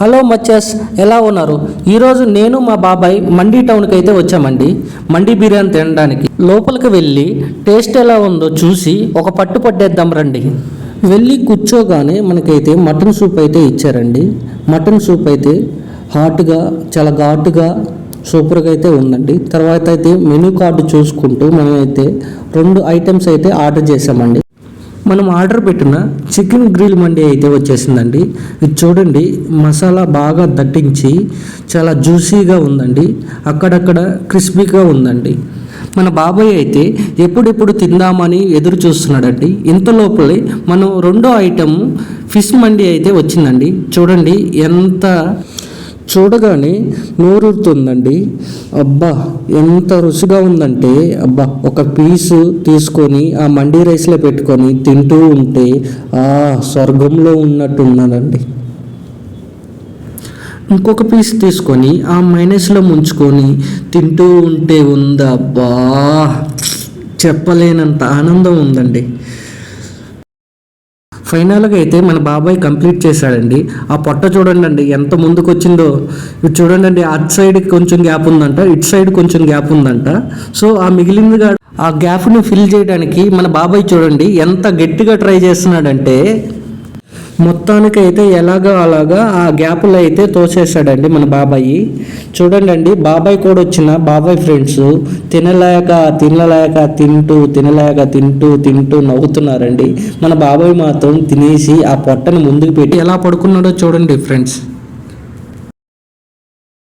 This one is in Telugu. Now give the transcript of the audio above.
హలో మచ్చస్ ఎలా ఉన్నారు? ఈరోజు నేను మా బాబాయ్ మండీ టౌన్కి అయితే వచ్చామండి. మండీ బిర్యానీ తినడానికి. లోపలికి వెళ్ళి టేస్ట్ ఎలా ఉందో చూసి ఒక పట్టు పట్టేద్దాం రండి. వెళ్ళి కూర్చోగానే మనకైతే మటన్ సూప్ అయితే ఇచ్చారండి. మటన్ సూప్ అయితే హాట్గా చాలా ఘాటుగా సూపర్గా అయితే ఉందండి. తర్వాత అయితే మెనూ కార్డు చూసుకుంటూ మనమైతే రెండు ఐటమ్స్ అయితే ఆర్డర్ చేసామండి మనం ఆర్డర్ పెట్టిన చికెన్ గ్రిల్ మండి అయితే వచ్చేసిందండి. ఇది చూడండి మసాలా బాగా దట్టించి చాలా జ్యూసీగా ఉందండి. అక్కడక్కడ క్రిస్పీగా ఉందండి. మన బాబాయ్ అయితే ఎప్పుడెప్పుడు తిందామని ఎదురు చూస్తున్నాడండి. ఇంత లోపలే మనం రెండో ఐటమ్ ఫిష్ మండి అయితే వచ్చిందండి. చూడండి ఎంత చూడగానే నోరుతుందండి. అబ్బా ఎంత రుచిగా ఉందంటే అబ్బా ఒక పీసు తీసుకొని ఆ మండీ రైస్లో పెట్టుకొని తింటూ ఉంటే ఆ స్వర్గంలో ఉన్నట్టు ఉన్నదండి ఇంకొక పీస్ తీసుకొని ఆ మైనస్లో ముంచుకొని తింటూ ఉంటే ఉందా అబ్బా చెప్పలేనంత ఆనందం ఉందండి. ఫైనల్గా అయితే మన బాబాయ్ కంప్లీట్ చేశాడండి. ఆ పొట్ట చూడండి అండి ఎంత ముందుకు వచ్చిందో ఇటు చూడండి అండి అటు సైడ్ కొంచెం గ్యాప్ ఉందంట ఇటు సైడ్ కొంచెం గ్యాప్ ఉందంట. సో ఆ మిగిలిందిగా ఆ గ్యాప్ని ఫిల్ చేయడానికి మన బాబాయ్ చూడండి ఎంత గట్టిగా ట్రై చేస్తున్నాడంటే మొత్తానికి అయితే ఎలాగో అలాగా ఆ గ్యాప్లో అయితే తోసేసాడండి మన బాబాయి. చూడండి అండి బాబాయ్ కూడా వచ్చిన బాబాయ్ ఫ్రెండ్స్ తినలేక తినలేక తింటూ తినలేక తింటూ తింటూ నవ్వుతున్నారండి. మన బాబాయ్ మాత్రం తినేసి ఆ పొట్టను ముందుకు పెట్టి ఎలా పడుకున్నాడో చూడండి ఫ్రెండ్స్